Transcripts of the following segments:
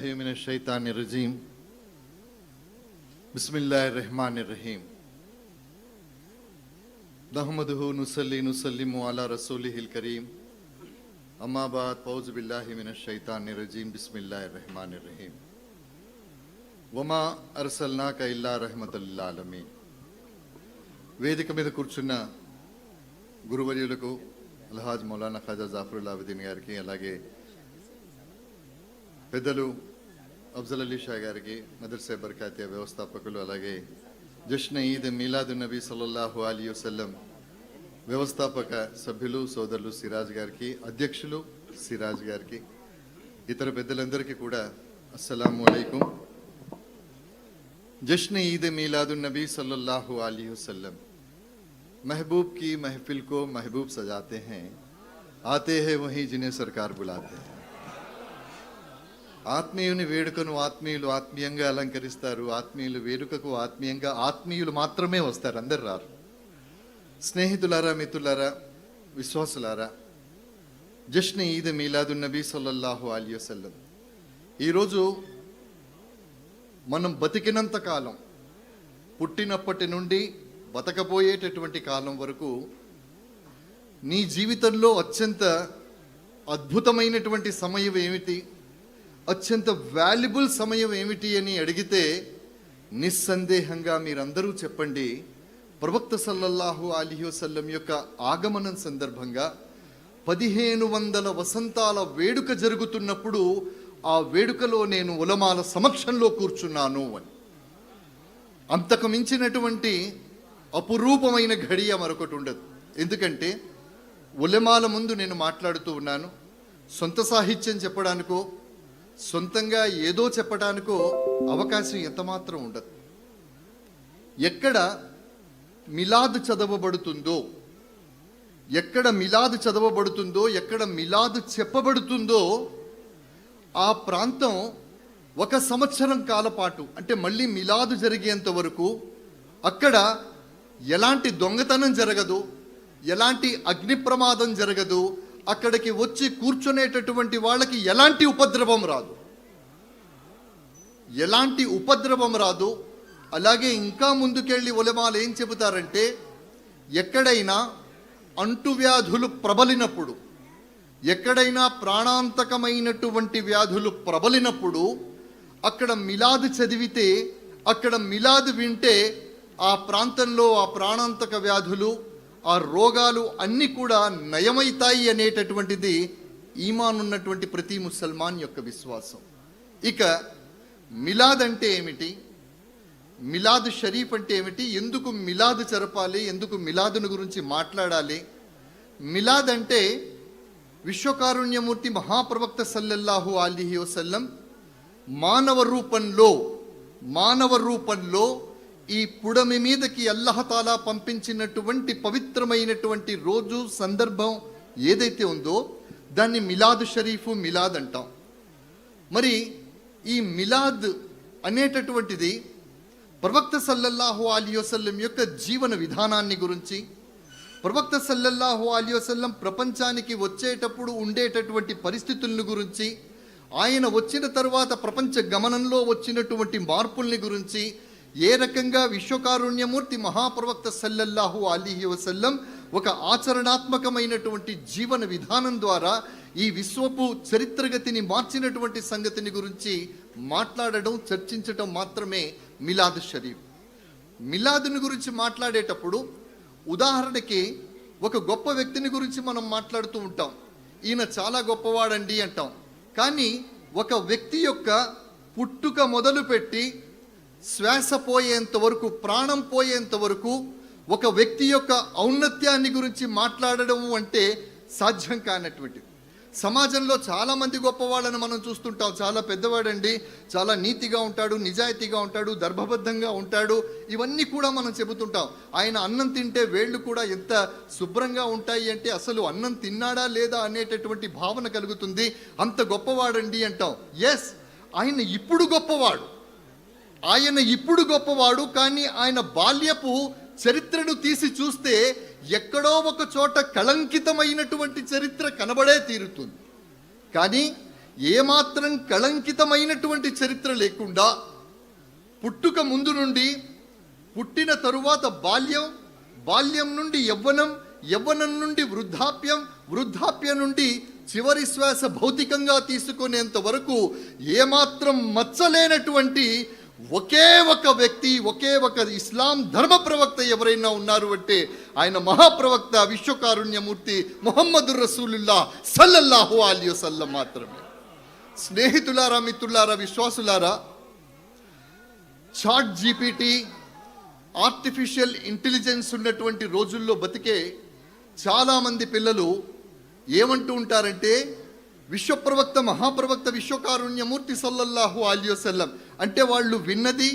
بالله من الشيطان الرجيم بسم الله الرحمن الرحيم نحمده نصلي نسلم على رسوله الكريم أما بعد فوز بالله من الشيطان الرجيم بسم الله الرحمن الرحيم وما أرسلناك إلا رحمة للعالمين వేదిక మీద కూర్చున్న గురువర్యులకు అల్హాజ్ మౌలానా ఖాజా జాఫరుల్ ఆబిదీన్ గారికి అలాగే పెద్దలు افضل علی شاہ گار کی مدرسے برکاتیہ ویوستھاپکو الگ جشن عید میلاد النبی صلی اللہ علیہ وسلم، ویوستھاپک سب سیراج گار کی، ادھیکشلو سیراج گار کی، اتر کودا السلام علیکم۔ جشن عید میلاد النبی صلی اللہ علیہ وسلم۔ محبوب کی محفل کو محبوب سجاتے ہیں، آتے ہیں وہیں جنہیں سرکار بلاتے ہیں۔ ఆత్మీయుని వేడుకను ఆత్మీయులు ఆత్మీయంగా అలంకరిస్తారు. ఆత్మీయులు వేడుకకు ఆత్మీయంగా ఆత్మీయులు మాత్రమే వస్తారు. అందరు రారు. స్నేహితులారా మిత్రులారా విశ్వాసులారా జష్న ఈద్ మీలాదు నబీ సొల్లహు అలీ వసల్లం. ఈరోజు మనం బతికినంత కాలం పుట్టినప్పటి నుండి బతకబోయేటటువంటి కాలం వరకు నీ జీవితంలో అత్యంత అద్భుతమైనటువంటి సమయం ఏమిటి? అత్యంత వాల్యుబుల్ సమయం ఏమిటి అని అడిగితే నిస్సందేహంగా మీరందరూ చెప్పండి. ప్రవక్త సల్లల్లాహు అలీహి వసల్లం యొక్క ఆగమనం సందర్భంగా పదిహేను వందల వసంతాల వేడుక జరుగుతున్నప్పుడు ఆ వేడుకలో నేను ఉలమాల సమక్షంలో కూర్చున్నాను అని. అంతకు మించినటువంటి అపురూపమైన ఘడియ మరొకటి ఉండదు. ఎందుకంటే ఉలమాల ముందు నేను మాట్లాడుతూ ఉన్నాను. సొంత సాహిత్యం చెప్పడానికో సొంతంగా ఏదో చెప్పడానికో అవకాశం ఎంతమాత్రం ఉండదు. ఎక్కడ మిలాద్ చదవబడుతుందో ఎక్కడ మిలాద్ చదవబడుతుందో ఎక్కడ మిలాద్ చెప్పబడుతుందో ఆ ప్రాంతం ఒక సంవత్సరం కాలపాటు అంటే మళ్ళీ మిలాదు జరిగేంత వరకు అక్కడ ఎలాంటి దొంగతనం జరగదు ఎలాంటి అగ్ని ప్రమాదం జరగదు అక్కడికి వచ్చి కూర్చునేటటువంటి వాళ్ళకి ఎలాంటి ఉపద్రవం రాదు. ఎలాంటి ఉపద్రవం రాదు. అలాగే ఇంకా ముందుకెళ్ళి ఉలమాలు ఏం చెబుతారంటే ఎక్కడైనా అంటువ్యాధులు ప్రబలినప్పుడు ఎక్కడైనా ప్రాణాంతకమైనటువంటి వ్యాధులు ప్రబలినప్పుడు అక్కడ మిలాదు చదివితే అక్కడ మిలాదు వింటే ఆ ప్రాంతంలో ఆ ప్రాణాంతక వ్యాధులు ఆ రోగాలు అన్నీ కూడా నయమైతాయి అనేటటువంటిది ఈమాన్ ఉన్నటువంటి ప్రతి ముసల్మాన్ యొక్క విశ్వాసం. ఇక మిలాద్ అంటే ఏమిటి? మిలాద్ షరీఫ్ అంటే ఏమిటి? ఎందుకు మిలాద్ జరపాలి? ఎందుకు మిలాదును గురించి మాట్లాడాలి? మిలాద్ అంటే విశ్వకారుణ్యమూర్తి మహాప్రవక్త సల్లల్లాహు అలీహి వసల్లం మానవ రూపంలో మానవ రూపంలో ఈ పుడమి మీదకి అల్లహతాలా పంపించినటువంటి పవిత్రమైనటువంటి రోజు సందర్భం ఏదైతే ఉందో దాన్ని మిలాద్ షరీఫు మిలాద్ అంటాం. మరి ఈ మిలాద్ అనేటటువంటిది ప్రవక్త సల్లల్లాహు అలీ వసల్లం యొక్క జీవన విధానాన్ని గురించి ప్రవక్త సల్లల్లాహు అలీ వసల్లం ప్రపంచానికి వచ్చేటప్పుడు ఉండేటటువంటి పరిస్థితులను గురించి ఆయన వచ్చిన తర్వాత ప్రపంచ గమనంలో వచ్చినటువంటి మార్పుల్ని గురించి ఏ రకంగా విశ్వకారుణ్యమూర్తి మహాప్రవక్త సల్లల్లాహు అలీహి వసల్లం ఒక ఆచరణాత్మకమైనటువంటి జీవన విధానం ద్వారా ఈ విశ్వపు చరిత్రగతిని మార్చినటువంటి సంగతిని గురించి మాట్లాడడం చర్చించటం మాత్రమే మిలాద్ షరీఫ్. మిలాదుని గురించి మాట్లాడేటప్పుడు ఉదాహరణకి ఒక గొప్ప వ్యక్తిని గురించి మనం మాట్లాడుతూ ఉంటాం. ఈయన చాలా గొప్పవాడండి అంటాం. కానీ ఒక వ్యక్తి యొక్క పుట్టుక మొదలుపెట్టి శ్వాస పోయేంత వరకు ప్రాణం పోయేంత వరకు ఒక వ్యక్తి యొక్క ఔన్నత్యాన్ని గురించి మాట్లాడడం అంటే సాధ్యం కానటువంటిది. సమాజంలో చాలా మంది గొప్పవాళ్ళని మనం చూస్తుంటాం. చాలా పెద్దవాడండి చాలా నీతిగా ఉంటాడు నిజాయితీగా ఉంటాడు దర్భబద్ధంగా ఉంటాడు. ఇవన్నీ కూడా మనం చెబుతుంటాం. ఆయన అన్నం తింటే వేళ్ళు కూడా ఎంత శుభ్రంగా ఉంటాయి అంటే అసలు అన్నం తిన్నాడా లేదా అనేటటువంటి భావన కలుగుతుంది. అంత గొప్పవాడండి అంటాం. ఎస్ ఆయన ఇప్పుడు గొప్పవాడు. ఆయన ఇప్పుడు గొప్పవాడు కానీ ఆయన బాల్యపు చరిత్రను తీసి చూస్తే ఎక్కడో ఒక చోట కళంకితమైనటువంటి చరిత్ర కనబడే తీరుతుంది. కానీ ఏమాత్రం కళంకితమైనటువంటి చరిత్ర లేకుండా పుట్టుక ముందు నుండి పుట్టిన తరువాత బాల్యం బాల్యం నుండి యవ్వనం యవ్వనం నుండి వృద్ధాప్యం వృద్ధాప్యం నుండి చివరి శ్వాస భౌతికంగా తీసుకునేంత వరకు ఏమాత్రం మచ్చలేనటువంటి ఒకే ఒక వ్యక్తి ఒకే ఒక ఇస్లాం ధర్మ ప్రవక్త ఎవరైనా ఉన్నారు అంటే ఆయన మహాప్రవక్త విశ్వకారుణ్యమూర్తి మొహమ్మదు రసూలుల్లా సల్లల్లాహు అలీ సల్లం మాత్రమే. స్నేహితులారా మిత్రులారా విశ్వాసులారా చాట్ జీపీటీ ఆర్టిఫిషియల్ ఇంటెలిజెన్స్ ఉన్నటువంటి రోజుల్లో బతికే చాలామంది పిల్లలు ఏమంటూ ఉంటారంటే విశ్వప్రవక్త మహాప్రవక్త విశ్వకారుణ్యమూర్తి సల్లల్లాహు అలియోసల్లం అంటే వాళ్ళు విన్నది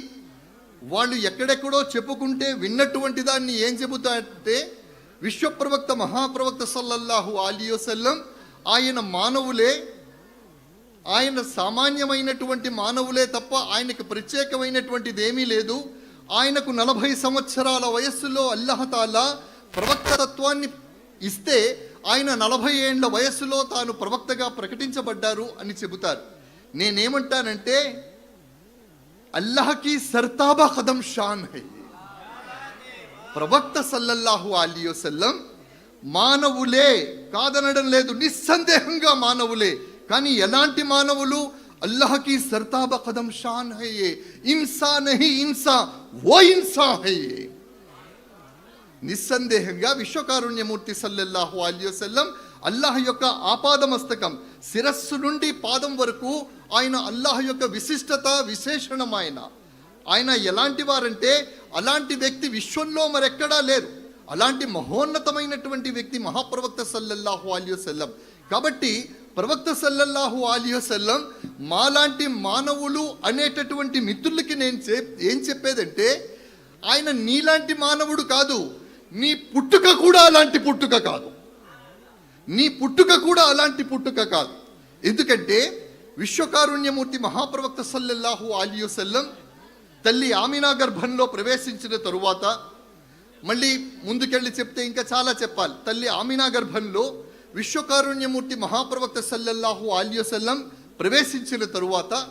వాళ్ళు ఎక్కడెక్కడో చెప్పుకుంటే విన్నటువంటి దాన్ని ఏం చెబుతారంటే విశ్వప్రవక్త మహాప్రవక్త సల్లల్లాహు అలియోసల్లం ఆయన మానవులే ఆయన సామాన్యమైనటువంటి మానవులే తప్ప ఆయనకు ప్రత్యేకమైనటువంటిది ఏమీ లేదు. ఆయనకు నలభై సంవత్సరాల వయస్సులో అల్లహతాలా ప్రవక్త తత్వాన్ని ఇస్తే ఆయన నలభై ఏండ్ల వయస్సులో తాను ప్రవక్తగా ప్రకటించబడ్డారు అని చెబుతారు. నేనేమంటానంటే అల్లాహకి సర్తాబా కదం షాన్ హై. ప్రవక్త సల్లల్లాహు అలీ వసల్లం మానవులే కాదనడం లేదు నిస్సందేహంగా మానవులే. కానీ ఎలాంటి మానవులు? అల్లాహకి సర్తాబ కదం షాన్ హయ్యే ఇన్సా నహి ఇన్సా ఓ ఇన్సా హయ్యే నిస్సందేహంగా విశ్వకారుణ్యమూర్తి సల్లెల్లాహు అలీ అల్లాహ్ యొక్క ఆపాదమస్తకం శిరస్సు నుండి పాదం వరకు ఆయన అల్లాహ్ యొక్క విశిష్టత విశేషణం ఆయన. ఆయన ఎలాంటి వారంటే అలాంటి వ్యక్తి విశ్వంలో మరెక్కడా లేరు. అలాంటి మహోన్నతమైనటువంటి వ్యక్తి మహాప్రవక్త సల్లల్లాహు అలీ కాబట్టి ప్రవక్త సల్లల్లాహు అలీ మాలాంటి మానవులు అనేటటువంటి మిత్రులకి నేను చెప్ ఏం చెప్పేదంటే ఆయన నీలాంటి మానవుడు కాదు. నీ పుట్టుక కూడా అలాంటి పుట్టుక కాదు. నీ పుట్టుక కూడా అలాంటి పుట్టుక కాదు. ఎందుకంటే విశ్వకారుణ్యమూర్తి మహాప్రవక్త సల్లల్లాహు అలీ తల్లి ఆమినా గర్భంలో ప్రవేశించిన తరువాత మళ్ళీ ముందుకెళ్ళి చెప్తే ఇంకా చాలా చెప్పాలి. తల్లి ఆమినా గర్భంలో విశ్వకారుణ్యమూర్తి మహాప్రవక్త సల్లెల్లాహు అలీ ప్రవేశించిన తరువాత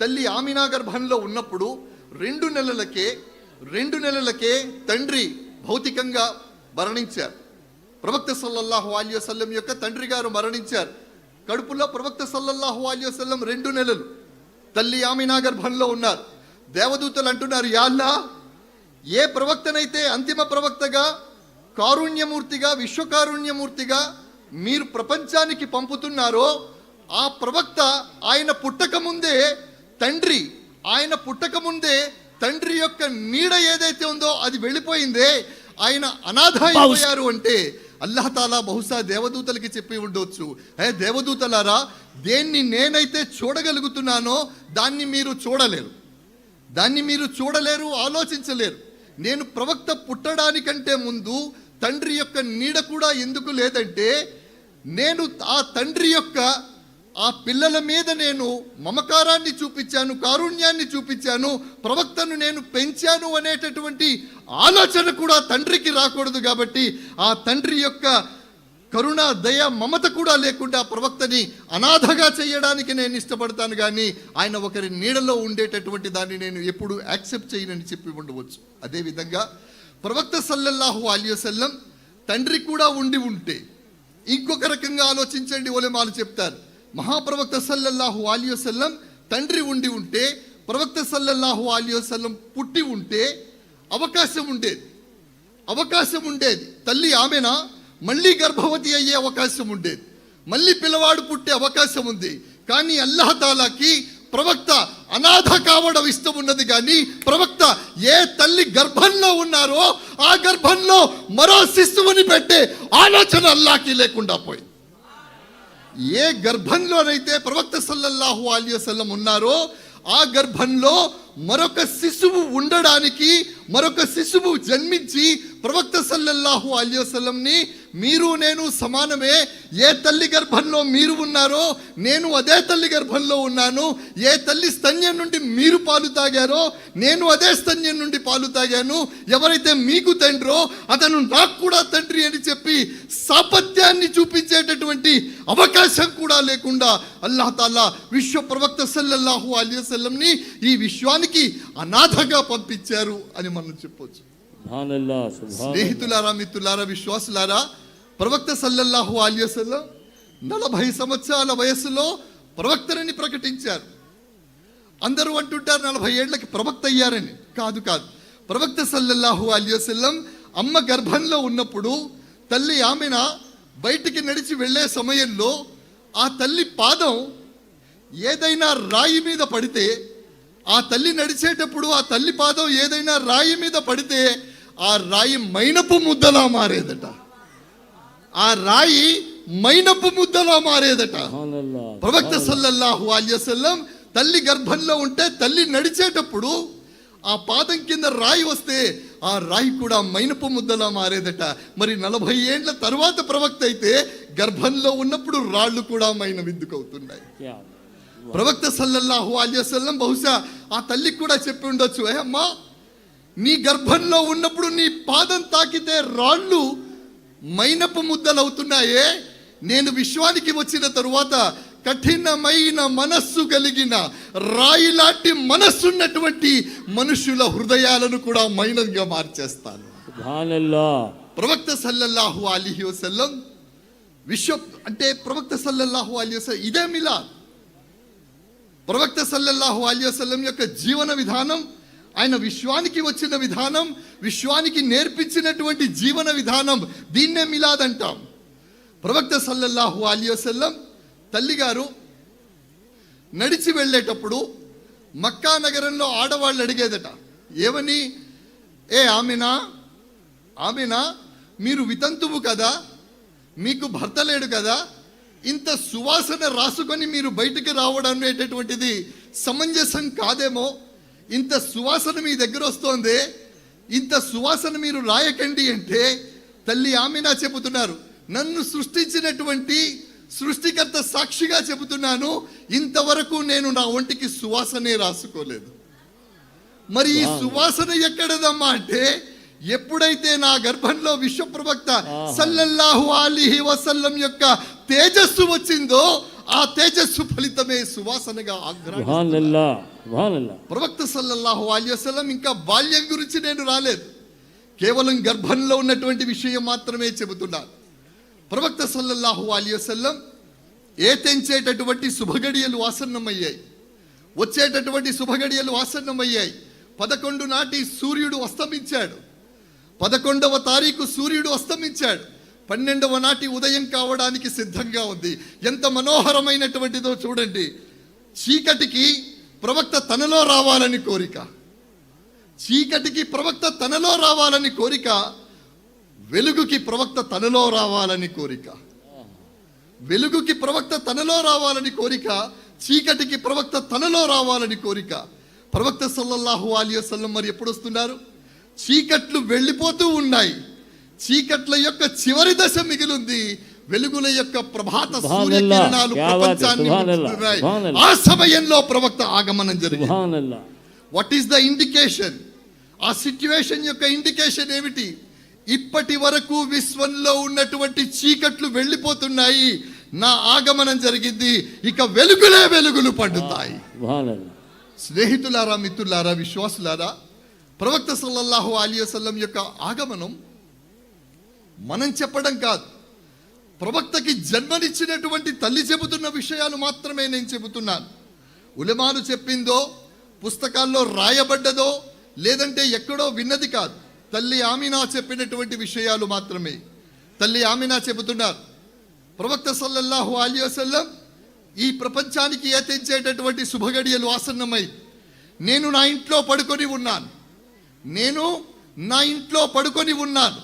తల్లి ఆమినా గర్భంలో ఉన్నప్పుడు రెండు నెలలకే రెండు నెలలకే తండ్రి భౌతికంగా మరణించారు. ప్రవక్త సల్లల్లాహు అలీ వసల్లం యొక్క తండ్రి గారు మరణించారు. కడుపులో ప్రవక్త సల్లల్లాహు అలీ వసల్లం రెండు నెలలు తల్లి ఆమినా గర్భంలో ఉన్నారు. దేవదూతలు అంటున్నారు యాల్లా ఏ ప్రవక్తనైతే అంతిమ ప్రవక్తగా కారుణ్యమూర్తిగా విశ్వకారుణ్యమూర్తిగా మీరు ప్రపంచానికి పంపుతున్నారో ఆ ప్రవక్త ఆయన పుట్టక ముందే తండ్రి ఆయన పుట్టక ముందే తండ్రి యొక్క నీడ ఏదైతే ఉందో అది వెళ్ళిపోయిందే. ఆయన అనాథ అయిపోయారు అంటే అల్లాహ్ తాలా బహుశా దేవదూతలకి చెప్పి ఉండొచ్చు. ఏ దేవదూతలారా దేన్ని నేనైతే చూడగలుగుతున్నానో దాన్ని మీరు చూడలేరు. దాన్ని మీరు చూడలేరు ఆలోచించలేరు. నేను ప్రవక్త పుట్టడానికంటే ముందు తండ్రి యొక్క నీడ కూడా ఎందుకు లేదంటే నేను ఆ తండ్రి యొక్క ఆ పిల్లల మీద నేను మమకారాన్ని చూపించాను కారుణ్యాన్ని చూపించాను ప్రవక్తను నేను పెంచాను అనేటటువంటి ఆలోచన కూడా తండ్రికి రాకూడదు కాబట్టి ఆ తండ్రి యొక్క కరుణ దయ మమత కూడా లేకుండా ప్రవక్తని అనాథగా చేయడానికి నేను ఇష్టపడతాను కానీ ఆయన ఒకరి నీడలో ఉండేటటువంటి దాన్ని నేను ఎప్పుడు యాక్సెప్ట్ చేయనని చెప్పి ఉండవచ్చు. అదేవిధంగా ప్రవక్త సల్లల్లాహు అలియసల్లం తండ్రి కూడా ఉండి ఉంటే ఇంకొక రకంగా ఆలోచించండి ఒలెమాలు చెప్తారు. మహాప్రవక్త సల్లల్లాహు అలీ వసల్లం తండ్రి ఉండి ఉంటే ప్రవక్త సల్లల్లాహు అలీ వసల్లం పుట్టి ఉంటే అవకాశం ఉండేది. అవకాశం ఉండేది. తల్లి ఆమెన? మళ్ళీ గర్భవతి అయ్యే అవకాశం ఉండేది. మళ్ళీ పిల్లవాడు పుట్టే అవకాశం ఉంది. కానీ అల్లాహ్ తాలాకి ప్రవక్త అనాథ కావడం ఇష్టం ఉన్నది కానీ ప్రవక్త ఏ తల్లి గర్భంలో ఉన్నారో ఆ గర్భంలో మరో శిశువుని పెట్టే ఆలోచన అల్లాకి లేకుండా పోయింది. ఏ గర్భంలోనైతే ప్రవక్త సల్లల్లాహు అలీ వసల్లం ఉన్నారో ఆ గర్భంలో మరొక శిశువు ఉండడానికి మరొక శిశువు జన్మించి ప్రవక్త సల్లల్లాహు అలీ మీరు నేను సమానమే. ఏ తల్లి గర్భంలో మీరు ఉన్నారో నేను అదే తల్లి గర్భంలో ఉన్నాను. ఏ తల్లి స్తన్యం నుండి మీరు పాలు తాగారో నేను అదే స్తన్యం నుండి పాలు తాగాను. ఎవరైతే మీకు తండ్రో అతను నాకు కూడా తండ్రి అని చెప్పి సాపత్యాన్ని చూపించేటటువంటి అవకాశం కూడా లేకుండా అల్లాహ్ తాలా విశ్వ ప్రవక్త సల్లల్లాహు అలీ వసల్లంని ఈ విశ్వానికి అనాథగా పంపించారు అని మనం చెప్పొచ్చు. స్నేహితులారా మిత్రులారా విశ్వాసులారా ప్రవక్త సల్లల్లాహు అలీ నలభై సంవత్సరాల వయస్సులో ప్రవక్తనని ప్రకటించారు అందరూ అంటుంటారు నలభై ఏళ్ళకి ప్రవక్త అయ్యారని కాదు కాదు ప్రవక్త సల్లల్లాహు అలియసల్లం అమ్మ గర్భంలో ఉన్నప్పుడు తల్లి ఆమెన బయటికి నడిచి వెళ్ళే సమయంలో ఆ తల్లి పాదం ఏదైనా రాయి మీద పడితే ఆ తల్లి నడిచేటప్పుడు ఆ తల్లి పాదం ఏదైనా రాయి మీద పడితే ఆ రాయి మైనపు ముద్దలా మారేదట. ఆ రాయి మైనపు ముద్దలా మారేదట. ప్రవక్త సల్లల్లాహు అల్యసల్లం తల్లి గర్భంలో ఉంటే తల్లి నడిచేటప్పుడు ఆ పాదం కింద రాయి వస్తే ఆ రాయి కూడా మైనపు ముద్దలా మారేదట. మరి నలభై ఏండ్ల తర్వాత ప్రవక్త అయితే గర్భంలో ఉన్నప్పుడు రాళ్ళు కూడా మైన విద్దుకవుతున్నాయి ప్రవక్త సల్లల్లాహు అల్యసల్లం బహుశా ఆ తల్లికి కూడా చెప్పి ఉండొచ్చు ఏ అమ్మా నీ గర్భంలో ఉన్నప్పుడు నీ పాదం తాకితే రాళ్ళు మైనపు ముద్దలవుతున్నాయే? నేను విశ్వానికి వచ్చిన తరువాత కఠినమైన మనస్సు కలిగిన రాయి లాంటి మనస్సున్నటువంటి మనుషుల హృదయాలను కూడా మైనంగా మార్చేస్తాను. ప్రవక్త సల్లల్లాహు అలీహి వసల్లం విశ్వ అంటే ప్రవక్త సల్లల్లాహు అలీ వసల్లం ఇదే మిలాద్. ప్రవక్త సల్లల్లాహు అలీ వసల్లం యొక్క జీవన విధానం ఆయన విశ్వానికి వచ్చిన విధానం విశ్వానికి నేర్పించినటువంటి జీవన విధానం దీన్నే మిలాద్ అంటాం. ప్రవక్త సల్లల్లాహు అలీ వసల్లం తల్లిగారు నడిచి వెళ్ళేటప్పుడు మక్కా నగరంలో ఆడవాళ్ళు అడిగేదట ఏమని? ఏ ఆమెనా? ఆమెనా? మీరు వితంతువు కదా మీకు భర్త లేడు కదా ఇంత సువాసన రాసుకొని మీరు బయటికి రావడం అనేటటువంటిది సమంజసం కాదేమో ఇంత సువాసన మీ దగ్గర వస్తోంది. ఇంత సువాసన మీరు రాయకండి అంటే తల్లి ఆమెనా చెబుతున్నారు. నన్ను సృష్టించినటువంటి సృష్టికర్త సాక్షిగా చెబుతున్నాను. ఇంతవరకు నేను నా ఒంటికి సువాసనే రాసుకోలేదు. మరి ఈ సువాసన ఎక్కడదమ్మా అంటే ఎప్పుడైతే నా గర్భంలో విశ్వప్రవక్త సల్లల్లాహు అలీహి వసల్లం యొక్క తేజస్సు వచ్చిందో ఆ తేజస్సు ఫలితమే సువాసనగా ఆగ్రహం ప్రవక్త సల్లల్లాహు అలీ ఇంకా బాల్యం గురించి నేను రాలేదు. కేవలం గర్భంలో ఉన్నటువంటి విషయం మాత్రమే చెబుతున్నాను. ప్రవక్త సల్లల్లాహు అలీ ఏ తెంచేటటువంటి శుభగడియలు ఆసన్నమయ్యాయి. వచ్చేటటువంటి శుభగడియలు ఆసన్నమయ్యాయి. పదకొండు నాటి సూర్యుడు అస్తమించాడు. పదకొండవ తారీఖు సూర్యుడు అస్తమించాడు. పన్నెండవ నాటి ఉదయం కావడానికి సిద్ధంగా ఉంది. ఎంత మనోహరమైనటువంటిదో చూడండి. చీకటికి ప్రవక్త తనలో రావాలని కోరిక. చీకటికి ప్రవక్త తనలో రావాలని కోరిక వెలుగుకి ప్రవక్త తనలో రావాలని కోరిక. వెలుగుకి ప్రవక్త తనలో రావాలని కోరిక చీకటికి ప్రవక్త తనలో రావాలని కోరిక. ప్రవక్త సల్లల్లాహు అలీ వసల్లం మరి ఎప్పుడు వస్తున్నారు? చీకట్లు వెళ్ళిపోతూ ఉన్నాయి. చీకట్ల యొక్క చివరి దశ మిగిలింది. వెలుగుల యొక్క ప్రభాత. సూర్యకిరణాలు ప్రపంచాన్ని. ఆ సమయంలో ప్రవక్త ఆగమనం జరిగింది. వాట్ ఈస్ ద ఇండికేషన్ ఆ సిచ్యువేషన్ యొక్క ఇండికేషన్ ఏమిటి? ఇప్పటి వరకు విశ్వంలో ఉన్నటువంటి చీకట్లు వెళ్ళిపోతున్నాయి. నా ఆగమనం జరిగింది. ఇక వెలుగులే వెలుగులు పండుతాయి. స్నేహితులారా మిత్రులారా విశ్వాసులారా ప్రవక్త సల్లల్లాహు అలీ వసల్లం యొక్క ఆగమనం మనం చెప్పడం కాదు. ప్రవక్తకి జన్మనిచ్చినటువంటి తల్లి చెబుతున్న విషయాలు మాత్రమే నేను చెబుతున్నాను. ఉలమాలు చెప్పిందో పుస్తకాల్లో రాయబడ్డదో లేదంటే ఎక్కడో విన్నది కాదు. తల్లి ఆమినా చెప్పినటువంటి విషయాలు మాత్రమే. తల్లి ఆమినా చెబుతున్నారు ప్రవక్త సల్లల్లాహు అలీ వసల్లం ఈ ప్రపంచానికి ఏతించేటటువంటి శుభగడియలు ఆసన్నమై నేను నా ఇంట్లో పడుకొని ఉన్నాను. నేను నా ఇంట్లో పడుకొని ఉన్నాను.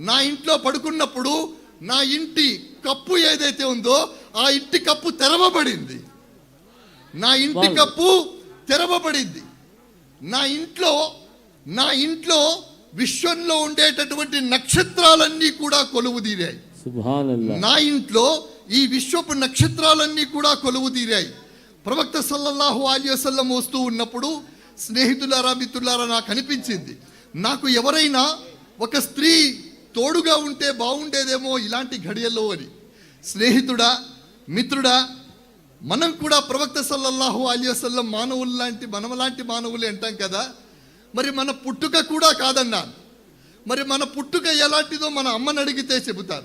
నా ఇంట్లో పడుకున్నప్పుడు నా ఇంటి కప్పు ఏదైతే ఉందో ఆ ఇంటి కప్పు తెరవబడింది. నా ఇంటి. కప్పు తెరవబడింది. నా ఇంట్లో నా ఇంట్లో విశ్వంలో ఉండేటటువంటి నక్షత్రాలన్నీ కూడా కొలువు తీరాయి నా ఇంట్లో ఈ విశ్వపు నక్షత్రాలన్నీ కూడా కొలువు తీరాయి ప్రవక్త సల్లల్లాహు అలీ వసల్లం వస్తూ ఉన్నప్పుడు స్నేహితులారా మిత్రులారా నాకు అనిపించింది. నాకు ఎవరైనా ఒక స్త్రీ తోడుగా ఉంటే బాగుండేదేమో ఇలాంటి ఘడియల్లో అని. స్నేహితుడా మిత్రుడా మనం కూడా ప్రవక్త సల్లల్లాహు అలీ వసల్లం మానవులు లాంటి మనమలాంటి మానవులే అంటాం కదా. మరి మన పుట్టుక కూడా కాదన్నా మరి మన పుట్టుక ఎలాంటిదో మన అమ్మని అడిగితే చెబుతారు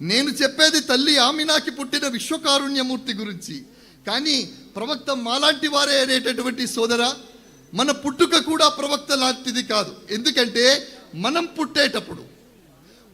నేను చెప్పేది తల్లి ఆమినాకి పుట్టిన విశ్వకారుణ్యమూర్తి గురించి. కానీ ప్రవక్త మాలాంటి వారే అనేటటువంటి సోదర మన పుట్టుక కూడా ప్రవక్త లాంటిది కాదు. ఎందుకంటే మనం పుట్టేటప్పుడు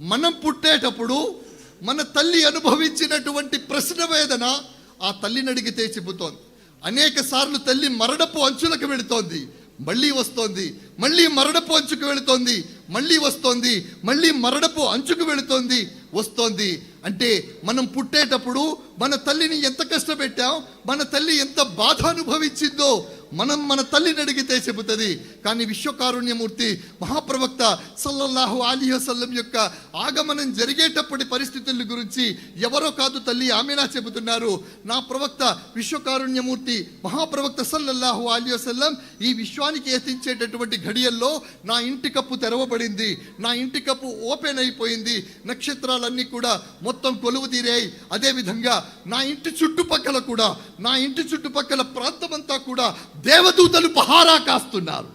మనం పుట్టేటప్పుడు మన తల్లి అనుభవించినటువంటి ప్రశ్న వేదన ఆ తల్లిని అడిగితే చెబుతోంది అనేక సార్లు తల్లి మరణపు అంచులకు వెళుతోంది. మళ్ళీ వస్తోంది. మళ్ళీ మరణపు అంచుకు వెళుతోంది. మళ్ళీ వస్తోంది. మళ్ళీ మరణపు అంచుకు వెళుతోంది. వస్తోంది. అంటే మనం పుట్టేటప్పుడు మన తల్లిని ఎంత కష్టపెట్టాం మన తల్లి ఎంత బాధ అనుభవించిందో మనం మన తల్లిని అడిగితే చెబుతుంది. కానీ విశ్వకారుణ్యమూర్తి మహాప్రవక్త సల్లల్లాహు అలీ వసల్లం యొక్క ఆగమనం జరిగేటప్పటి పరిస్థితుల గురించి ఎవరో కాదు తల్లి ఆమెనా చెబుతున్నారు. నా ప్రవక్త విశ్వకారుణ్యమూర్తి మహాప్రవక్త సల్లల్లాహు అలీ వసల్లం ఈ విశ్వానికి ఎత్తించేటటువంటి ఘడియల్లో నా ఇంటి కప్పు తెరవబడింది. నా ఇంటి కప్పు ఓపెన్ అయిపోయింది. నక్షత్రాలన్నీ కూడా మొత్తం కొలువు తీరాయి. అదేవిధంగా నా ఇంటి చుట్టుపక్కల కూడా నా ఇంటి చుట్టుపక్కల ప్రాంతమంతా కూడా దేవదూతలు పహారా కాస్తున్నారు.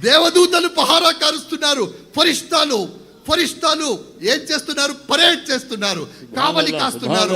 దేవదూతలు పహారా కారుస్తున్నారు. ఫరిష్టాలు ఫరిష్టాలు ఏం చేస్తున్నారు? పరేడ్ చేస్తున్నారు. కావలి కాస్తున్నారు.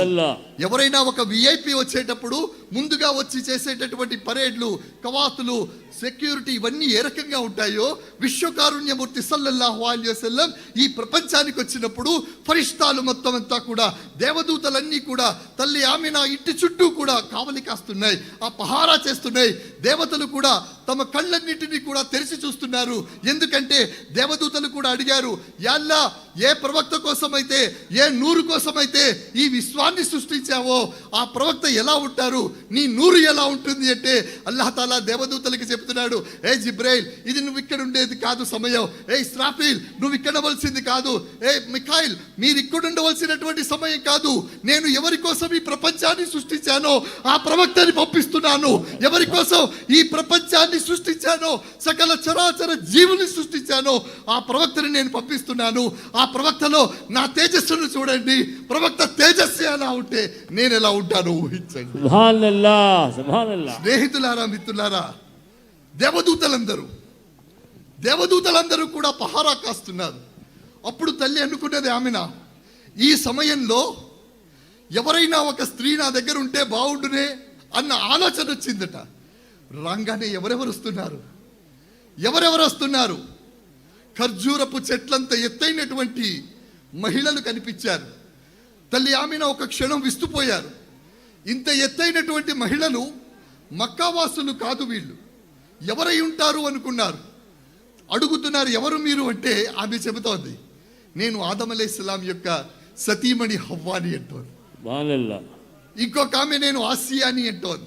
ఎవరైనా ఒక విఐపి వచ్చేటప్పుడు ముందుగా వచ్చి చేసేటటువంటి పరేడ్లు కవాతులు సెక్యూరిటీ ఇవన్నీ ఏ రకంగా ఉంటాయో విశ్వకారుణ్యమూర్తి సల్లల్లాహు అలైహి వసల్లం ఈ ప్రపంచానికి వచ్చినప్పుడు ఫరిష్టాలు మొత్తం అంతా కూడా దేవదూతలన్నీ కూడా తల్లి ఆమె నా ఇంటి చుట్టూ కూడా కావలి కాస్తున్నాయి ఆ పహారా చేస్తున్నాయి. దేవతలు కూడా తమ కళ్ళన్నిటినీ కూడా తెరిచి చూస్తున్నారు. ఎందుకంటే దేవదూతలు కూడా అడిగారు యాల్లా ఏ ప్రవక్త కోసమైతే ఏ నూరు కోసమైతే ఈ విశ్వాన్ని సృష్టించావో ఆ ప్రవక్త ఎలా ఉంటారు? నీ నూరు ఎలా ఉంటుంది అంటే అల్లాహతాలా దేవదూతలకి చెప్తున్నాడు ఏ జిబ్రైల్ ఇది నువ్వు ఇక్కడ ఉండేది కాదు సమయం. ఏ ఇస్రాఫీల్ నువ్వు ఇక్కడ ఉండవలసింది కాదు. ఏ మిఖాయిల్ మీరు ఇక్కడ ఉండవలసినటువంటి సమయం కాదు. నేను ఎవరి కోసం ఈ ప్రపంచాన్ని సృష్టించానో ఆ ప్రవక్తని పంపిస్తున్నాను. ఎవరి కోసం ఈ ప్రపంచాన్ని సృష్టించానో సకల చరాచర జీవుని సృష్టించానో ఆ ప్రవక్తని నేను పంపిస్తున్నాను. ఆ ప్రవక్తలో నా తేజస్సును చూడండి ప్రవక్త తేజస్సు ఎలా ఉంటే నేను ఎలా ఉంటాను ఊహించండి. స్నేహితులారా మిత్రులారా దేవదూతలందరూ దేవదూతలందరూ కూడా పహారా కాస్తున్నారు. అప్పుడు తల్లి అనుకున్నది ఆమెన? ఈ సమయంలో ఎవరైనా ఒక స్త్రీ నా దగ్గర ఉంటే బాగుండునే అన్న ఆలోచన వచ్చిందట. రాగానే ఎవరెవరు వస్తున్నారు? ఎవరెవరు వస్తున్నారు? ఖర్జూరపు చెట్లంత ఎత్తైనటువంటి మహిళలు కనిపించారు. తల్లి ఆమెన ఒక క్షణం విస్తుపోయారు. ఇంత ఎత్తైనటువంటి మహిళలు మక్కావాసులు కాదు వీళ్ళు. ఎవరై ఉంటారు అనుకున్నారు. అడుగుతున్నారు ఎవరు మీరు అంటే ఆమె చెబుతోంది. నేను ఆదం అలైహిస్సలాం యొక్క సతీమణి హవ్వాని అంటోంది. ఇంకొక ఆమె నేను ఆసియాని అంటోంది.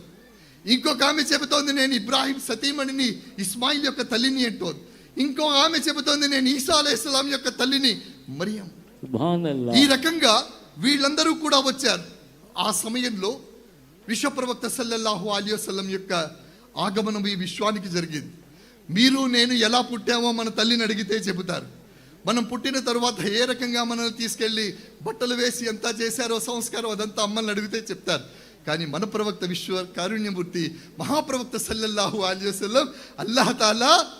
ఇంకొక ఆమె చెబుతోంది నేను ఇబ్రాహిం సతీమణిని ఇస్మాయిల్ యొక్క తల్లిని అంటోంది. ఇంకో ఆమె చెబుతోంది నేను ఈసా అలైహిస్సలాం యొక్క తల్లిని మరియం. ఈ రకంగా వీళ్ళందరూ కూడా వచ్చారు. ఆ సమయంలో విశ్వప్రవక్త సల్లల్లాహు అలీ వసల్లం యొక్క ఆగమనం ఈ విశ్వానికి జరిగింది. మీరు నేను ఎలా పుట్టామో మన తల్లిని అడిగితే చెబుతారు. మనం పుట్టిన తరువాత ఏ రకంగా మనల్ని తీసుకెళ్ళి బట్టలు వేసి ఎంత చేశారో సంస్కారం అదంతా అమ్మల్ని అడిగితే చెప్తారు. కానీ మన ప్రవక్త విశ్వ కారుణ్యమూర్తి మహాప్రవక్త సల్లల్లాహు అలీ వసల్లం అల్లాహతాలా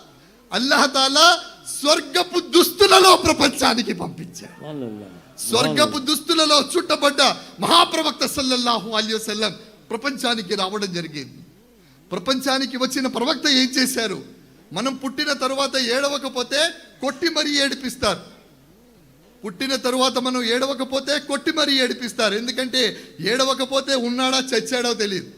అల్లాహతాలా స్వర్గపు దుస్తులలో ప్రపంచానికి పంపించారు స్వర్గపు దుస్తులలో చుట్టబడ్డ మహాప్రవక్త సల్లల్లాహు అలైహి వసల్లం ప్రపంచానికి రావడం జరిగింది. ప్రపంచానికి వచ్చిన ప్రవక్త ఏం చేశారు? మనం పుట్టిన తరువాత ఏడవకపోతే కొట్టి మరీ ఏడిపిస్తారు. పుట్టిన తరువాత మనం ఏడవకపోతే కొట్టి మరీ ఏడిపిస్తారు. ఎందుకంటే ఏడవకపోతే ఉన్నాడా చచ్చాడో తెలియదు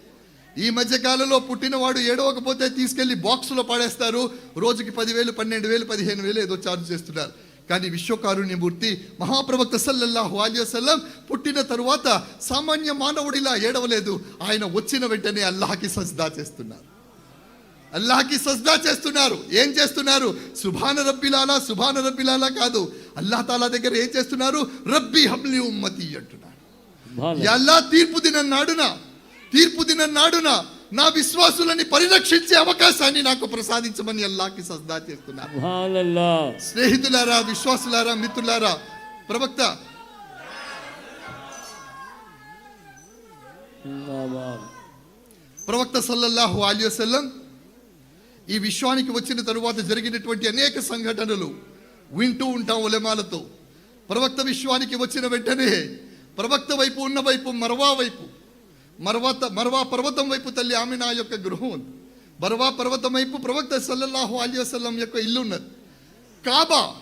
ఈ మధ్య కాలంలో పుట్టినవాడు ఏడవకపోతే తీసుకెళ్ళి బాక్సులో పడేస్తారు. రోజుకి పదివేలు పన్నెండు వేలు పదిహేను వేలు ఏదో ఛార్జ్ చేస్తున్నారు. కానీ విశ్వకారుణ్యమూర్తి మహాప్రవక్త సల్లల్లాహు అలైహి వసల్లం పుట్టిన తరువాత సామాన్య మానవుడిలా ఏడవలేదు. ఆయన వచ్చిన వెంటనే అల్లాహకి సజ్దా చేస్తున్నారు. అల్లాహకి సజ్దా చేస్తున్నారు. ఏం చేస్తున్నారు? సుభాన రబ్బిలాలా సుభాన రబ్బిలాలా కాదు. అల్లాహ్ తాలా దగ్గర ఏం చేస్తున్నారు? రబ్బి హబ్లి ఉమ్మతి అంటున్నారు. ఎలా తీర్పు దినం నాడున తీర్పు దినం నాడున నా విశ్వాసులని పరిరక్షించే అవకాశాన్ని నాకు ప్రసాదించమని అల్లాహకి సజ్దా సుబ్హానల్లా. స్నేహితులారా విశ్వాసులారా మిత్రులారా ప్రవక్త. ప్రవక్త సల్లల్లాహు అలీ వసల్లం ఈ విశ్వానికి వచ్చిన తరువాత జరిగినటువంటి అనేక సంఘటనలు వింటూ ఉంటాం ఉలమాలతో ప్రవక్త విశ్వానికి వచ్చిన వెంటనే ప్రవక్త వైపు ఉన్న వైపు మరవా వైపు మరవాత మరవా పర్వతం వైపు తల్లి ఆమెనా యొక్క గృహం ఉంది. మరవా పర్వతం వైపు ప్రవక్త సల్లల్లాహు అలీ వసల్లం యొక్క ఇల్లు ఉన్నది. కాబా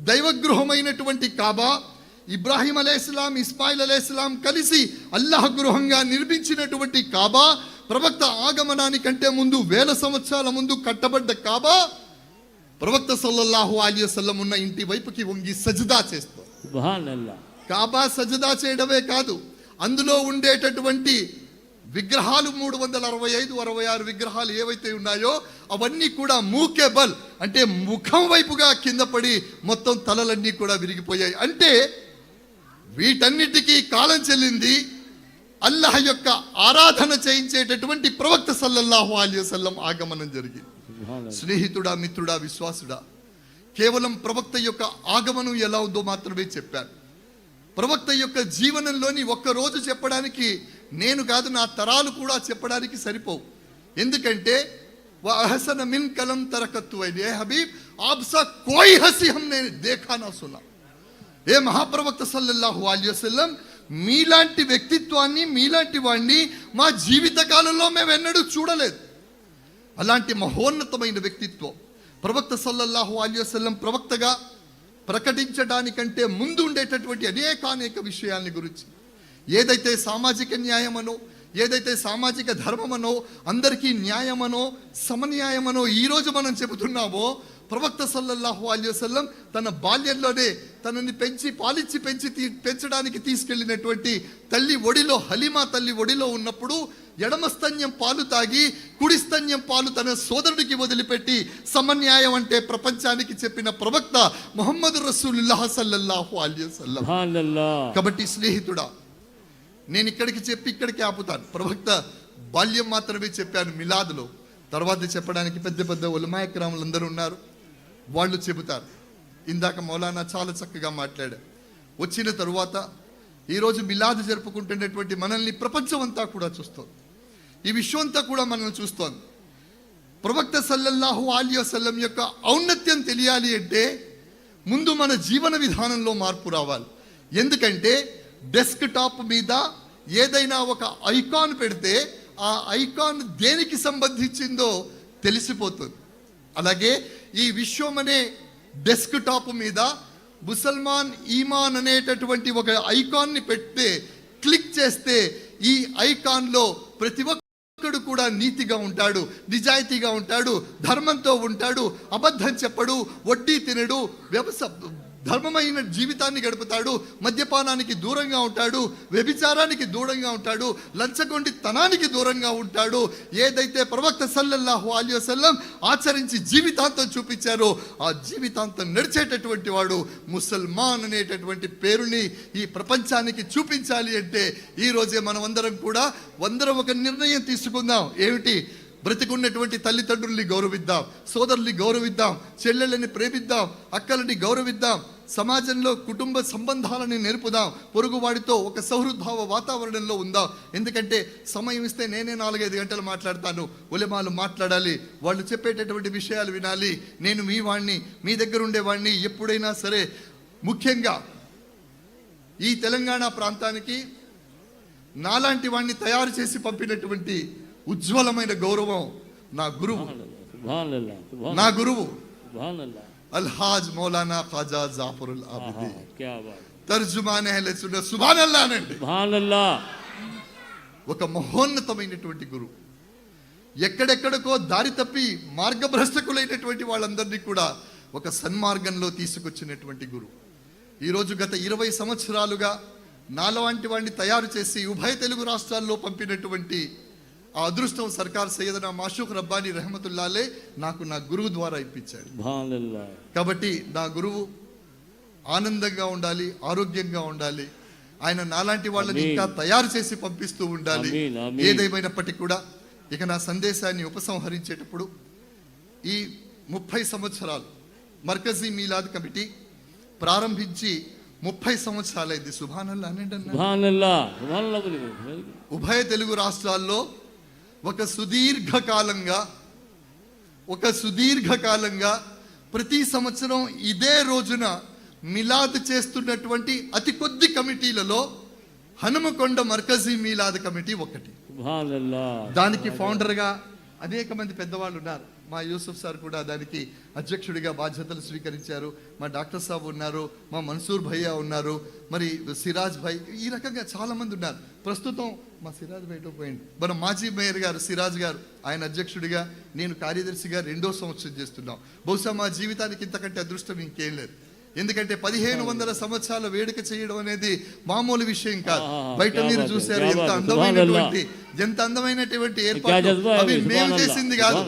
దైవగృహమైనటువంటి కాబా ఇబ్రాహిం అలైహిస్లాం ఇస్మాయిల్ అలైహిస్లాం కలిసి అల్లాహ్ గృహంగా నిర్మించినటువంటి కాబా ప్రవక్త ఆగమనానికంటే ముందు వేల సంవత్సరాల ముందు కట్టబడ్డ కాబా ప్రవక్త సల్లల్లాహు అలీ వసల్లం ఉన్న ఇంటి వైపుకి వంగి సజదా చేస్తారు సుబ్హానల్లా. కాబా సజదా చేయడమే కాదు అందులో ఉండేటటువంటి విగ్రహాలు మూడు వందల అరవై ఐదు అరవై ఆరు విగ్రహాలు ఏవైతే ఉన్నాయో అవన్నీ కూడా మూకేబల్ అంటే ముఖం వైపుగా కింద పడి మొత్తం తలలన్నీ కూడా విరిగిపోయాయి. అంటే వీటన్నిటికీ కాలం చెల్లింది అల్లాహ్ యొక్క ఆరాధన చేయించేటటువంటి ప్రవక్త సల్లల్లాహు అలీ వసల్లం ఆగమనం జరిగింది. స్నేహితుడా మిత్రుడా విశ్వాసుడా కేవలం ప్రవక్త యొక్క ఆగమనం ఎలా ఉందో మాత్రమే చెప్పాను ప్రవక్త యొక్క జీవనంలోని ఒక్కరోజు చెప్పడానికి నేను కాదు నా తరాలు కూడా చెప్పడానికి సరిపోవు. ఎందుకంటే అహసన మిన్ కలం తరకత్తు అయిన ఏ హబీబ్ ఆప్సా కోయి హసి హమ్నే దేఖానా సున్నా. ఏ మహాప్రవక్త సల్లల్లాహు అలీ వసల్లం మీలాంటి వ్యక్తిత్వాన్ని మీలాంటి వాడిని మా జీవిత కాలంలో మేము ఎన్నడూ చూడలేదు. అలాంటి మహోన్నతమైన వ్యక్తిత్వం ప్రవక్త సల్లల్లాహు అలీ వసల్లం ప్రవక్తగా ప్రకటించడానికంటే ముందు ఉండేటటువంటి అనేకానేక విషయాల్ని గురించి. ఏదైతే సామాజిక న్యాయమనో ఏదైతే సామాజిక ధర్మమనో అందరికీ న్యాయమనో సమన్యాయమనో ఈరోజు మనం చెబుతున్నామో ప్రవక్త సల్లల్లాహు అలీ వసల్లం తన బాల్యంలోనే తనని పెంచి పాలిచ్చి పెంచి తీ- పెంచడానికి తీసుకెళ్ళినటువంటి తల్లి ఒడిలో హలీమా తల్లి ఒడిలో ఉన్నప్పుడు ఎడమ స్తన్యం పాలు తాగి కుడి స్తన్యం పాలు తన సోదరుడికి వదిలిపెట్టి సమన్యాయం అంటే ప్రపంచానికి చెప్పిన ప్రవక్త ముహమ్మద్ రసూలుల్లాహ్ సల్లల్లాహు అలీ వసల్లం. కాబట్టి స్నేహితుడా నేను ఇక్కడికి చెప్పి ఇక్కడికి ఆపుతాను. ప్రవక్త బాల్యం మాత్రమే చెప్పాను మిలాదులో. తర్వాత చెప్పడానికి పెద్ద పెద్ద ఉలమాయక్రాములు అందరూ ఉన్నారు. వాళ్ళు చెబుతారు. ఇందాక మౌలానా చాలా చక్కగా మాట్లాడారు. వచ్చిన తరువాత ఈరోజు మిలాది జరుపుకుంటున్నటువంటి మనల్ని ప్రపంచం అంతా కూడా చూస్తోంది. ఈ విశ్వం అంతా కూడా మనల్ని చూస్తోంది. ప్రవక్త సల్లల్లాహు అలీ వసల్లం యొక్క ఔన్నత్యం తెలియాలి అంటే ముందు మన జీవన విధానంలో మార్పు రావాలి. ఎందుకంటే డెస్క్ టాప్ మీద ఏదైనా ఒక ఐకాన్ పెడితే ఆ ఐకాన్ దేనికి సంబంధించిందో తెలిసిపోతుంది. అలాగే ఈ విశ్వం అనే డెస్క్ టాప్ మీద ముసల్మాన్ ఈమాన్ అనేటటువంటి ఒక ఐకాన్ని పెడితే క్లిక్ చేస్తే ఈ ఐకాన్లో ప్రతి ఒక్కడు కూడా నీతిగా ఉంటాడు నిజాయితీగా ఉంటాడు ధర్మంతో ఉంటాడు అబద్ధం చెప్పడు వడ్డీ తినడు వ్యవసాయ ధర్మమైన జీవితాన్ని గడుపుతాడు మద్యపానానికి దూరంగా ఉంటాడు వ్యభిచారానికి దూరంగా ఉంటాడు లంచగొండితనానికి దూరంగా ఉంటాడు. ఏదైతే ప్రవక్త సల్లల్లాహు అలీ ఆచరించి జీవితాంతం చూపించారో ఆ జీవితాంతం నడిచేటటువంటి వాడు ముసల్మాన్ అనేటటువంటి పేరుని ఈ ప్రపంచానికి చూపించాలి అంటే ఈరోజే మనం అందరం కూడా అందరం ఒక నిర్ణయం తీసుకుందాం. ఏమిటి? బ్రతికున్నటువంటి తల్లిదండ్రుల్ని గౌరవిద్దాం సోదరుల్ని గౌరవిద్దాం చెల్లెళ్ళని ప్రేమిద్దాం అక్కలని గౌరవిద్దాం సమాజంలో కుటుంబ సంబంధాలని నేర్పుదాం పొరుగువాడితో ఒక సౌహృద్భావ వాతావరణంలో ఉందాం. ఎందుకంటే సమయం ఇస్తే నేనే నాలుగైదు గంటలు మాట్లాడతాను. ఉలమాలు మాట్లాడాలి. వాళ్ళు చెప్పేటటువంటి విషయాలు వినాలి. నేను మీ వాణ్ణి మీ దగ్గర ఉండేవాడిని ఎప్పుడైనా సరే. ముఖ్యంగా ఈ తెలంగాణ ప్రాంతానికి నాలాంటి వాడిని తయారు చేసి పంపినటువంటి ఉజ్వలమైన గౌరవం నా గురువు. నా గురువు. అల్హాజ్ మౌలానా ఖాజా జాఫరుల్ ఆబిది. తర్జుమానే సుభానల్లా అనండి సుబ్హానల్లా. ఒక మహోన్నతమైనటువంటి గురువు ఎక్కడెక్కడికో దారి తప్పి మార్గభ్రష్టకులైనటువంటి వాళ్ళందరినీ కూడా ఒక సన్మార్గంలో తీసుకొచ్చినటువంటి గురువు ఈరోజు గత ఇరవై సంవత్సరాలుగా నాలాంటి వాడిని తయారు చేసి ఉభయ తెలుగు రాష్ట్రాల్లో పంపినటువంటి ఆ అదృష్టం సర్కార్ సయ్యద్ నా మాషూక్ రబ్బాని రెహమతుల్లాలే నాకు నా గురువు ద్వారా ఇప్పించాడు. కాబట్టి నా గురువు ఆనందంగా ఉండాలి ఆరోగ్యంగా ఉండాలి. ఆయన నాలాంటి వాళ్ళని ఇంకా తయారు చేసి పంపిస్తూ ఉండాలి. ఏదేమైనప్పటికీ కూడా ఇక నా సందేశాన్ని ఉపసంహరించేటప్పుడు ఈ ముప్పై సంవత్సరాలు మర్కజీ మీలాద్ కమిటీ ప్రారంభించి ముప్పై సంవత్సరాలైంది. సుభానల్లా అనండి ఉభయ తెలుగు రాష్ట్రాల్లో ఒక సుదీర్ఘకాలంగా ఒక సుదీర్ఘకాలంగా ప్రతి సంవత్సరం ఇదే రోజున మిలాద్ చేస్తున్నటువంటి అతి కొద్ది కమిటీలలో హనుమకొండ మర్కజీ మిలాద్ కమిటీ ఒకటి. దానికి ఫౌండర్గా అనేక మంది పెద్దవాళ్ళు ఉన్నారు. మా యూసుఫ్ సార్ కూడా దానికి అధ్యక్షుడిగా బాధ్యతలు స్వీకరించారు. మా డాక్టర్ సాబ్ ఉన్నారు మా మన్సూర్ భయ్యా ఉన్నారు మరి సిరాజ్ భాయ్ ఈ రకంగా చాలా మంది ఉన్నారు. ప్రస్తుతం మా సిరాజ్ భయ్యతో పోయింది మన మాజీ మేయర్ గారు సిరాజ్ గారు ఆయన అధ్యక్షుడిగా నేను కార్యదర్శిగా రెండో సంవత్సరం చేస్తున్నాం. బహుశా మా జీవితానికి ఇంతకంటే అదృష్టం ఇంకేం లేదు. ఎందుకంటే పదిహేను వందల సంవత్సరాల వేడుక చేయడం అనేది మామూలు విషయం కాదు. బయట మీరు చూశారు ఎంత అందమైనటువంటి ఎంత అందమైనటువంటి ఏర్పాటు అవి మేము చేసింది కాదు.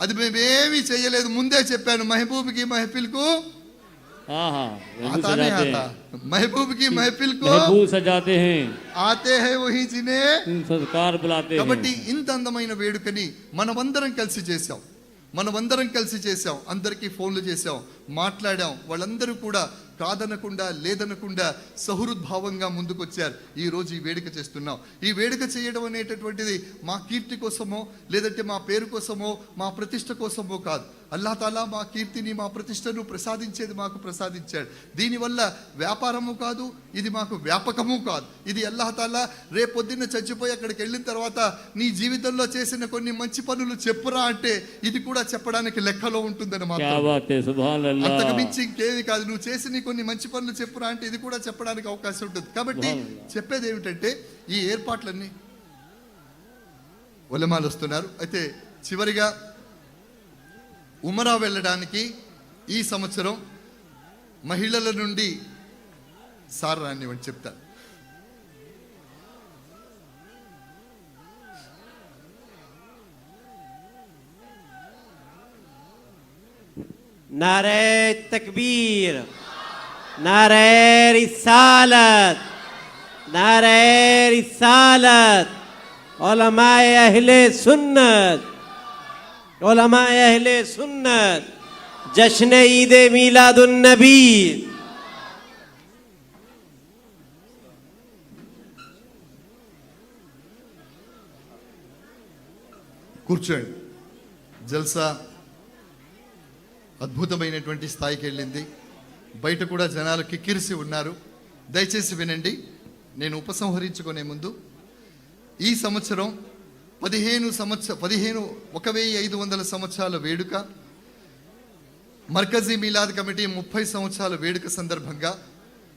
అది మేమేమీ చేయలేదు ముందే చెప్పాను మహబూబ్ కి మహఫిల్ కు हाँ हाँ महबूब आता नहीं सजाते आता हैं महबूब की महफिल को महबूब सजाते हैं ఆతే హై వహీ జినే संस्कार बुलाते కాబట్టి हैं ఇంత అందమైన వేడుకని మనమందరం కలిసి చేశాం మనమందరం కలిసి చేశాం అందరికీ ఫోన్లు చేశాం మాట్లాడాం వాళ్ళందరూ కూడా కాదనకుండా లేదనకుండా సహృద్భావంగా ముందుకొచ్చారు. ఈ రోజు ఈ వేడుక చేస్తున్నాం. ఈ వేడుక చేయడం అనేటటువంటిది మా కీర్తి కోసమో లేదంటే మా పేరు కోసమో మా ప్రతిష్ట కోసమో కాదు. అల్లా తాలా మా కీర్తిని మా ప్రతిష్టను ప్రసాదించేది మాకు ప్రసాదించాడు. దీనివల్ల వ్యాపారము కాదు ఇది మాకు వ్యాపకము కాదు. ఇది అల్లా తాలా రేపొద్దున్న చచ్చిపోయి అక్కడికి వెళ్ళిన తర్వాత నీ జీవితంలో చేసిన కొన్ని మంచి పనులు చెప్పురా అంటే ఇది కూడా చెప్పడానికి లెక్కలో ఉంటుందని మాత్రం అంతకు మించి ఇంకేది కాదు. నువ్వు చేసిన కొన్ని మంచి పనులు చెప్పురా అంటే ఇది కూడా చెప్పడానికి అవకాశం ఉంటుంది. కాబట్టి చెప్పేది ఏమిటంటే ఈ ఏర్పాట్లన్నీ ఒలమాలు వస్తున్నారు. అయితే చివరిగా ఉమరా వెళ్ళడానికి ఈ సంవత్సరం మహిళల నుండి సార్ రానివ్వండి చెప్తాను नारे तकबीर नारे रिसालत नारे रिसालत उलमाए अहले सुन्नत उलमाए अहले सुन्नत जश्न ईद मीलादुन नबी కూర్చోండి జల్సా అద్భుతమైనటువంటి స్థాయికి వెళ్ళింది బయట కూడా జనాలు కిక్కిరిసి ఉన్నారు దయచేసి వినండి నేను ఉపసంహరించుకునే ముందు ఈ సంవత్సరం పదిహేను సంవత్సర పదిహేను ఒక వెయ్యి ఐదు వందల సంవత్సరాల వేడుక. మర్కజీ మీలాద్ కమిటీ ముప్పై సంవత్సరాల వేడుక సందర్భంగా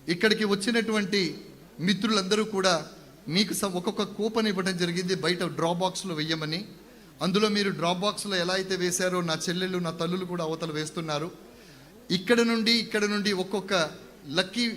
ఇక్కడికి వచ్చినటువంటి మిత్రులందరూ కూడా మీకు స- ఒక్కొక్క కూపన్ ఇవ్వడం జరిగింది. బయట డ్రా బాక్స్లో వెయ్యమని. అందులో మీరు డ్రా బాక్స్లో ఎలా అయితే వేశారో నా చెల్లెళ్ళు నా తల్లులు కూడా అవతల వేస్తున్నారు. ఇక్కడ నుండి ఇక్కడ నుండి ఒక్కొక్క లక్కీ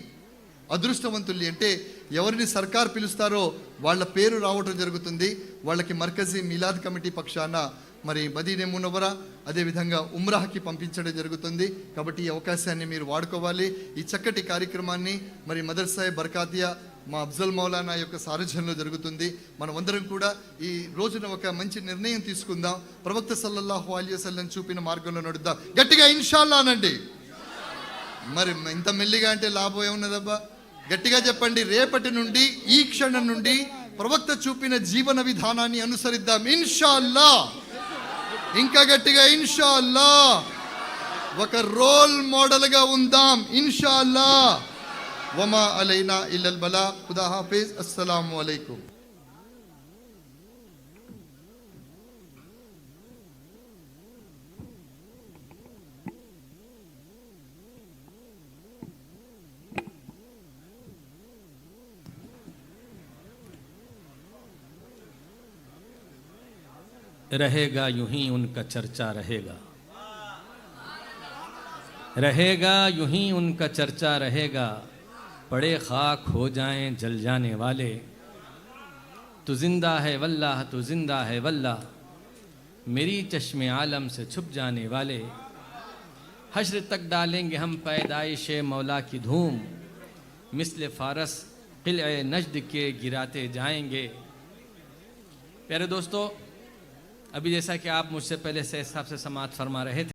అదృష్టవంతుల్ని అంటే ఎవరిని సర్కార్ పిలుస్తారో వాళ్ళ పేరు రావటం జరుగుతుంది. వాళ్ళకి మర్కజీ మిలాద్ కమిటీ పక్షాన మరి మదీనే మునవరా అదేవిధంగా ఉమ్రాహకి పంపించడం జరుగుతుంది. కాబట్టి ఈ అవకాశాన్ని మీరు వాడుకోవాలి. ఈ చక్కటి కార్యక్రమాన్ని మరి మదర్సాయ్ బర్కాతియా మా అఫ్జల్ మౌలానా యొక్క సారథ్యంలో జరుగుతుంది. మనమందరం కూడా ఈ రోజున ఒక మంచి నిర్ణయం తీసుకుందాం. ప్రవక్త సల్లల్లాహు అలీ చూపిన మార్గంలో నడుద్దాం. గట్టిగా ఇన్షాల్లానండి మరి ఇంత మెల్లిగా అంటే లాభం ఏమున్నదబ్బా? గట్టిగా చెప్పండి రేపటి నుండి ఈ క్షణం నుండి ప్రవక్త చూపిన జీవన విధానాన్ని అనుసరిద్దాం. ఇన్షాల్లా. ఇంకా గట్టిగా ఇన్షాల్లా. ఒక రోల్ మోడల్గా ఉందాం ఇన్షాల్లా. వమా అలైనా ఇల్లల్ బలా. ఖుదా హాఫీజ్. అస్సలాము అలైకుం. رہے گا یوں ہی ان کا چرچا رہے گا۔ رہے گا یوں ہی ان کا چرچا رہے گا۔ پڑے خاک ہو جائیں جل جانے والے۔ تو زندہ ہے واللہ، تو زندہ ہے واللہ۔ میری چشم عالم سے چھپ جانے والے۔ حشر تک ڈالیں گے ہم پیدائش مولا کی دھوم۔ مثل فارس قلع نجد کے گراتے جائیں گے۔ پیارے دوستو ابھی جیسا کہ آپ مجھ سے پہلے سے حساب سے سماعت فرما رہے تھے۔